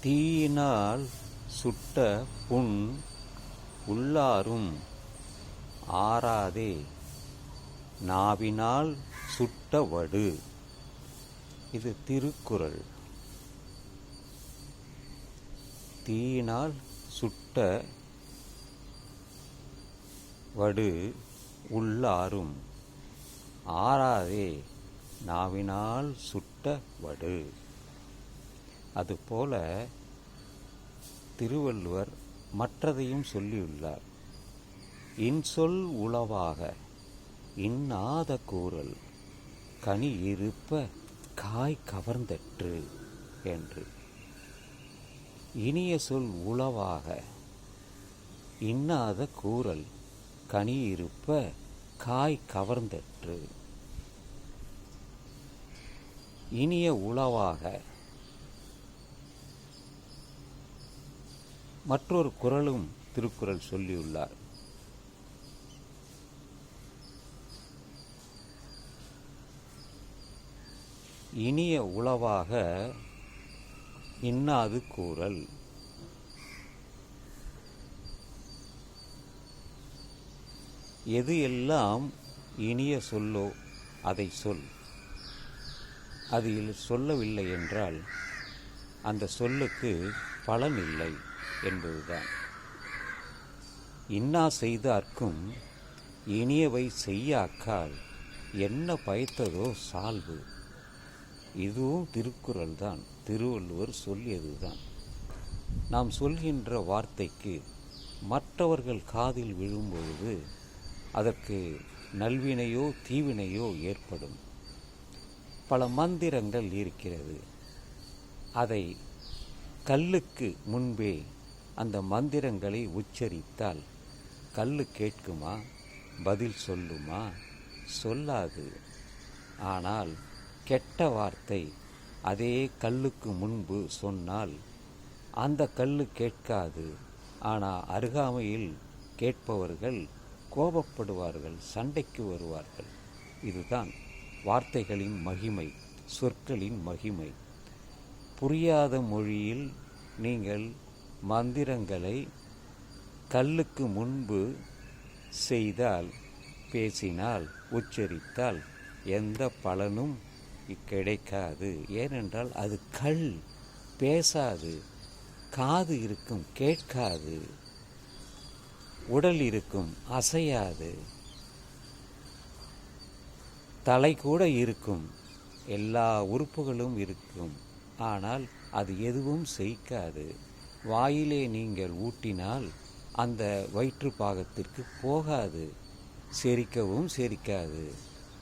தீயினால் சுட்ட புண் உள்ளாரும் ஆறாதே. நாவினால் சுட்ட வடு இது திருக்குறள். தீயினால் சுட்ட வடு உள்ளாரும் ஆறாதே. நாவினால் சுட்ட வடு அதுபோல திருவள்ளுவர் மற்றதையும் சொல்லியுள்ளார். இன்சொல் உளவாக இன்னாத கூறல் கனி இருப்ப காய் கவர்ந்தற்று என்று. இனிய சொல் உளவாக இன்னாத கூறல் கனி இருப்ப காய் கவர்ந்தற்று. இனிய உளவாக மற்றொரு குறளும் திருக்குறள் சொல்லியுள்ளார். இனிய உளவாக இன்னாது கூறல். எது எல்லாம் இனிய சொல்லோ அதை சொல். அதில் சொல்லவில்லை என்றால் அந்த சொல்லுக்கு பலன் இல்லை. என்பதுதான். இன்னா செய்தார்க்கும் இனியவை செய்யாக்கால் என்ன பயத்ததோ சால்வு. இதுவும் திருக்குறள் தான் திருவள்ளுவர் சொல்லியதுதான். நாம் சொல்கின்ற வார்த்தைக்கு மற்றவர்கள் காதில் விழும்பொழுது அதற்கு நல்வினையோ தீவினையோ ஏற்படும். பல மந்திரங்கள் இருக்கிறது. அதை கல்லுக்கு முன்பே அந்த மந்திரங்களை உச்சரித்தால் கல்லு கேட்குமா? பதில் சொல்லுமா? சொல்லாது. ஆனால் கெட்ட வார்த்தை அதே கல்லுக்கு முன்பு சொன்னால் அந்த கல் கேட்காது. ஆனால் அருகாமையில் கேட்பவர்கள் கோபப்படுவார்கள் சண்டைக்கு வருவார்கள். இதுதான் வார்த்தைகளின் மகிமை சொற்களின் மகிமை. புரியாத மொழியில் நீங்கள் மந்திரங்களை கல்லுக்கு முன்பு செய்தால் பேசினால் உச்சரித்தால் எந்த பலனும் கிடைக்காது. ஏனென்றால் அது கல் பேசாது காது இருக்கும் கேட்காது உடல் இருக்கும் அசையாது தலை கூட இருக்கும் எல்லா உறுப்புகளும் இருக்கும். ஆனால் அது எதுவும் செய்க்காது வாயிலே நீங்கள் ஊட்டினால் அந்த வயிற்று பாகத்திற்கு போகாது. செரிக்கவும் செரிக்காது.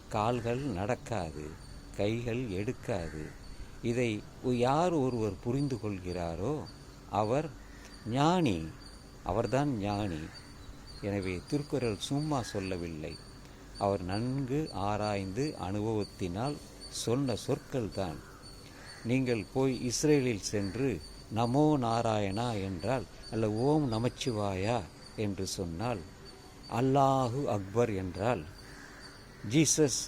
கால்கள் நடக்காது. கைகள் எடுக்காது. இதை யார் ஒருவர் புரிந்து கொள்கிறாரோ அவர் ஞானி. அவர்தான் ஞானி. எனவே திருக்குறள் சும்மா சொல்லவில்லை. அவர் நன்கு ஆராய்ந்து அனுபவத்தினால் சொன்ன சொற்கள் தான் நீங்கள் போய் இஸ்ரேலில் சென்று நமோ நாராயணா என்றால் அல்ல ஓம் நமச்சிவாயா என்று சொன்னால் அல்லாஹு அக்பர் என்றால் ஜீசஸ்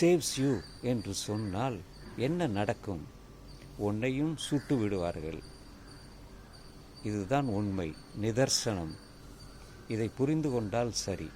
சேவ்ஸ் யூ என்று சொன்னால் என்ன நடக்கும்? உன்னையும் சுட்டு விடுவார்கள். இதுதான் உண்மை நிதர்சனம். இதை புரிந்து கொண்டால் சரி.